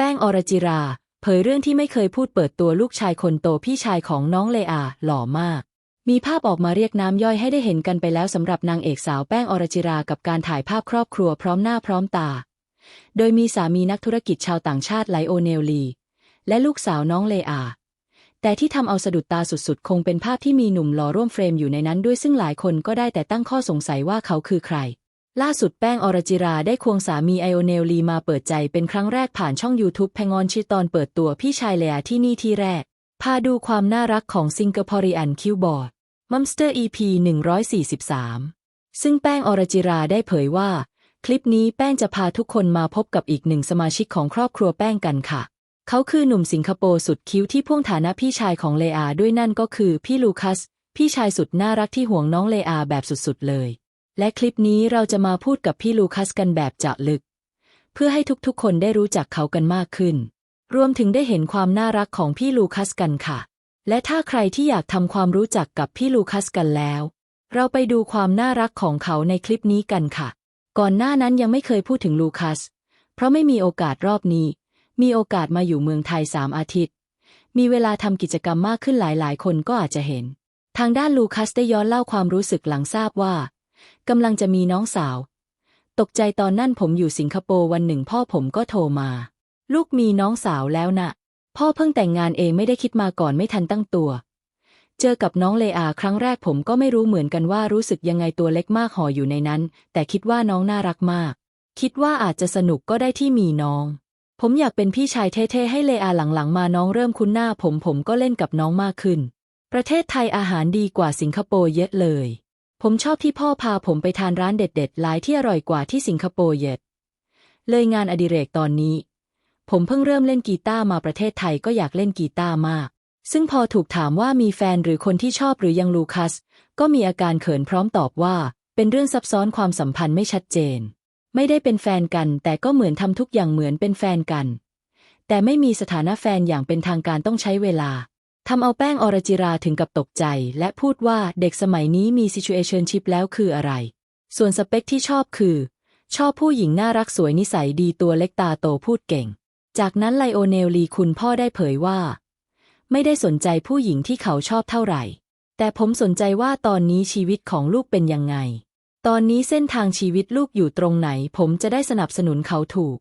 แป้งอรจิรา เผยเรื่องที่ไม่เคยพูดเปิดตัวลูกชายคนโตพี่ชายของน้องเลอา หล่อมาก มีภาพออกมาเรียกน้ำย่อยให้ได้เห็นกันไปแล้วสำหรับนางเอกสาวแป้งอรจิรากับการถ่ายภาพครอบครัวพร้อมหน้าพร้อมตา โดยมีสามีนักธุรกิจชาวต่างชาติไลโอเนลลี และลูกสาวน้องเลอา แต่ที่ทำเอาสะดุดตาสุดๆ คงเป็นภาพที่มีหนุ่มหล่อร่วมเฟรมอยู่ในนั้นด้วยซึ่งหลายคนก็ได้แต่ตั้งข้อสงสัยว่าเขาคือใคร ล่าสุดแป้งอรจิราได้ควงสามีไอโอเนลลีมาเปิดใจเป็นครั้งแรกผ่านช่อง YouTube แพงอนชิตอนเปิดตัวพี่ชายเลอาที่นี่ที่แรก พาดูความน่ารักของซิงเกิลพอริอันคิวบอร์ดมัมสเตอร์ EP 143 ซึ่งแป้งอรจิราได้เผยว่า คลิปนี้แป้งจะพาทุกคนมาพบกับอีกหนึ่งสมาชิกของครอบครัวแป้งกันค่ะ เขาคือหนุ่มสิงคโปร์สุดคิ้วที่พ่วงฐานะพี่ชายของเลอาด้วยนั่นก็คือพี่ลูคัส พี่ชายสุดน่ารักที่ห่วงน้องเลอาแบบสุดๆเลย และคลิปนี้เราจะมาพูดกับพี่ลูคัสกันแบบเจาะลึก เพื่อให้ทุกๆ คนได้รู้จักเขากันมากขึ้น รวมถึงได้เห็นความน่ารักของพี่ลูคัสกันค่ะ และถ้าใครที่อยากทำความรู้จักกับพี่ลูคัสกันแล้ว เราไปดูความน่ารักของเขาในคลิปนี้กันค่ะ ก่อนหน้านั้นยังไม่เคยพูดถึงลูคัส เพราะไม่มีโอกาสรอบนี้ มีโอกาสมาอยู่เมืองไทยสามอาทิตย์ มีเวลาทำกิจกรรมมากขึ้นหลายๆ คนก็อาจจะเห็น ทางด้านลูคัสได้ย้อนเล่าความรู้สึกหลังทราบว่า กำลังจะมีน้องสาว ตกใจตอนนั่นผมอยู่สิงคโปร์วันหนึ่งพ่อผมก็โทรมา ลูกมีน้องสาวแล้วนะพ่อเพิ่งแต่งงานเองไม่ได้คิดมาก่อนไม่ทันตั้งตัว เจอกับน้องเลอาครั้งแรกผมก็ไม่รู้เหมือนกันว่ารู้สึกยังไงตัวเล็กมากห่ออยู่ในนั้น แต่คิดว่าน้องน่ารักมาก คิดว่าอาจจะสนุกก็ได้ที่มีน้อง ผมอยากเป็นพี่ชายเท่ๆให้เลอาหลังๆ มาน้องเริ่มคุ้นหน้าผมผมก็เล่นกับน้องมากขึ้นประเทศไทยอาหารดีกว่าสิงคโปร์เยอะเลย ผมชอบที่พ่อพาผมไปทานร้านเด็ดๆ หลายที่อร่อยกว่าที่สิงคโปร์เยอะเลยงานอดิเรกตอนนี้ ผมเพิ่งเริ่มเล่นกีตาร์มาประเทศไทยก็อยากเล่นกีตาร์มาก ซึ่งพอถูกถามว่ามีแฟนหรือคนที่ชอบหรือยังลูคัส ก็มีอาการเขินพร้อมตอบว่า เป็นเรื่องซับซ้อนความสัมพันธ์ไม่ชัดเจน ไม่ได้เป็นแฟนกัน แต่ก็เหมือนทำทุกอย่างเหมือนเป็นแฟนกัน แต่ไม่มีสถานะแฟนอย่างเป็นทางการต้องใช้เวลา ทำเอาแป้งอรจิราถึงกับตกใจ และพูดว่าเด็กสมัยนี้มี situationship แล้วคืออะไร ส่วนสเปคที่ชอบคือ ชอบผู้หญิงน่ารักสวยนิสัยดีตัวเล็กตาโตพูดเก่ง จากนั้นไลโอเนลลีคุณพ่อได้เผยว่า ไม่ได้สนใจผู้หญิงที่เขาชอบเท่าไหร่ แต่ผมสนใจว่าตอนนี้ชีวิตของลูกเป็นยังไง ตอนนี้เส้นทางชีวิตลูกอยู่ตรงไหน ผมจะได้สนับสนุนเขาถูก